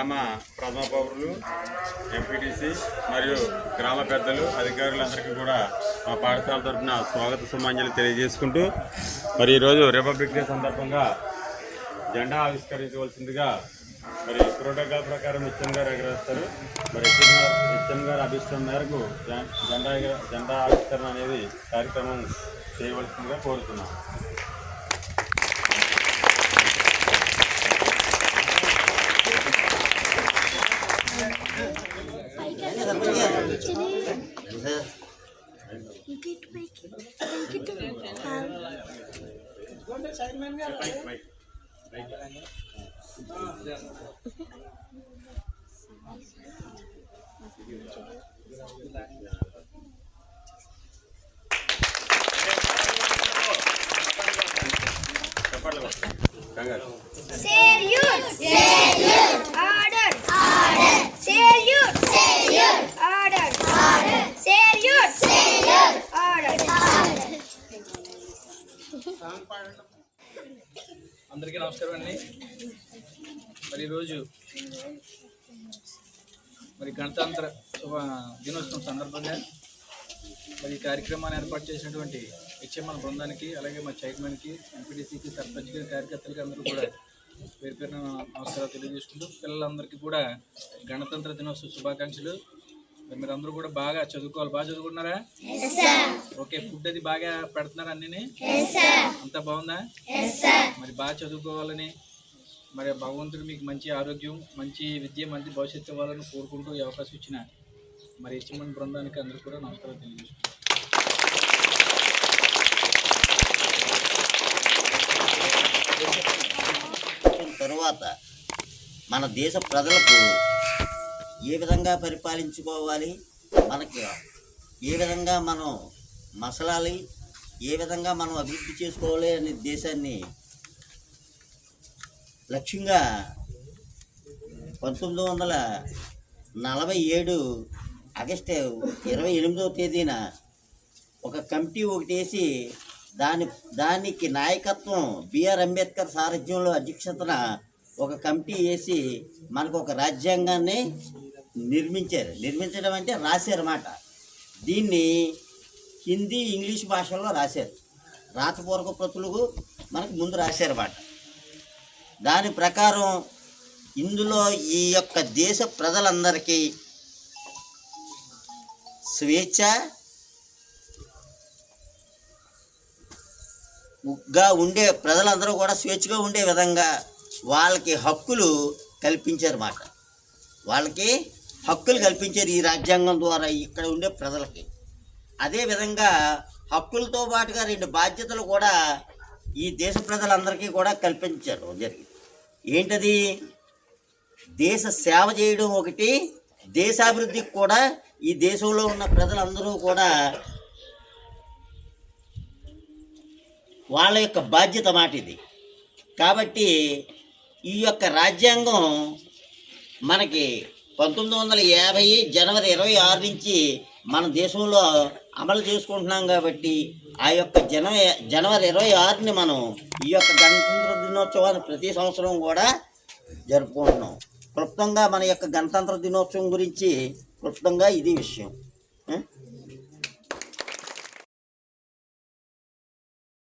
తమ ప్రథమ పౌరులు ఎంపీటీసీ మరియు గ్రామ పెద్దలు అధికారులందరికీ కూడా మా పాఠశాల తరఫున స్వాగత సుమాంజలి తెలియజేసుకుంటూ మరి ఈరోజు రిపబ్లిక్ డే సందర్భంగా జెండా ఆవిష్కరించవలసిందిగా మరి ప్రోటోకాల్ ప్రకారం హెచ్ఎం గారు ఎగరేస్తారు మరి హెచ్ఎం గారు గారు అభిష్టం మేరకు జె- జెండా జెండా ఆవిష్కరణ అనేది కార్యక్రమం చేయవలసిందిగా కోరుతున్నాం. Begitu begitu Serius. Serius. అందరికీ నమస్కారం అండి. మరి ఈరోజు మరి గణతంత్ర శుభ దినోత్సవం సందర్భంగా మరి ఈ కార్యక్రమాన్ని ఏర్పాటు చేసినటువంటి హెచ్ఎంఎల్ బృందానికి అలాగే మా చైర్మన్కి ఎంపీటీసీకి సర్పంచ్కి కార్యకర్తలకి అందరూ కూడా పేరు పేరున నమస్కారాలు తెలియజేసుకుంటూ పిల్లలందరికీ కూడా గణతంత్ర దినోత్సవ శుభాకాంక్షలు. మరి అందరూ కూడా బాగా చదువుకోవాలి. బాగా చదువుకున్నారా? ఓకే ఫుడ్ అది బాగా పెడుతున్నారా అన్నీ అంతా బాగుందా? మరి బాగా చదువుకోవాలని మరి భగవంతుడు మీకు మంచి ఆరోగ్యం మంచి విద్య మంచి భవిష్యత్తు ఇవ్వాలని కోరుకుంటూ ఈ అవకాశం ఇచ్చిన మరి హెచ్ఎంఎన్ బృందానికి అందరూ కూడా నమస్కారం తెలియజేస్తున్నాను. తరువాత మన దేశ ప్రజలకు ఏ విధంగా పరిపాలించుకోవాలి? మనకి ఏ విధంగా మనం మసలాలి? ఏ విధంగా మనం అభివృద్ధి చేసుకోవాలి అనే దేశాన్ని లక్ష్యంగా పంతొమ్మిది వందల నలభై ఏడు ఆగస్టు ఇరవై ఎనిమిదవ తేదీన ఒక కమిటీ ఒకటి వేసి దాని దానికి నాయకత్వం బిఆర్ అంబేద్కర్ సారథ్యంలో అధ్యక్షతన ఒక కమిటీ వేసి మనకు ఒక రాజ్యాంగాన్ని నిర్మించారు. నిర్మించడం అంటే రాశారు మాట. దీన్ని హిందీ ఇంగ్లీష్ భాషల్లో రాశారు. రాతపూర్వక ప్రతులకు మనకు ముందు రాశారు మాట. దాని ప్రకారం ఇందులో ఈ యొక్క దేశ ప్రజలందరికీ స్వేచ్ఛ గా ఉండే ప్రజలందరూ కూడా స్వేచ్ఛగా ఉండే విధంగా వాళ్ళకి హక్కులు కల్పించారు మాట. వాళ్ళకి హక్కులు కల్పించారు ఈ రాజ్యాంగం ద్వారా ఇక్కడ ఉండే ప్రజలకి. అదేవిధంగా హక్కులతో పాటుగా రెండు బాధ్యతలు కూడా ఈ దేశ ప్రజలందరికీ కూడా కల్పించారు. జరిగింది ఏంటది? దేశ సేవ చేయడం ఒకటి దేశాభివృద్ధికి కూడా ఈ దేశంలో ఉన్న ప్రజలందరూ కూడా వాళ్ళ యొక్క బాధ్యత మాట ఇది. కాబట్టి ఈ యొక్క రాజ్యాంగం మనకి పంతొమ్మిది వందల యాభై జనవరి ఇరవై ఆరు నుంచి మన దేశంలో అమలు చేసుకుంటున్నాం కాబట్టి ఆ యొక్క జన జనవరి ఇరవై ఆరుని మనం ఈ యొక్క గణతంత్ర దినోత్సవాన్ని ప్రతి సంవత్సరం కూడా జరుపుకుంటున్నాం. క్లుప్తంగా మన యొక్క గణతంత్ర దినోత్సవం గురించి క్లుప్తంగా ఇది విషయం.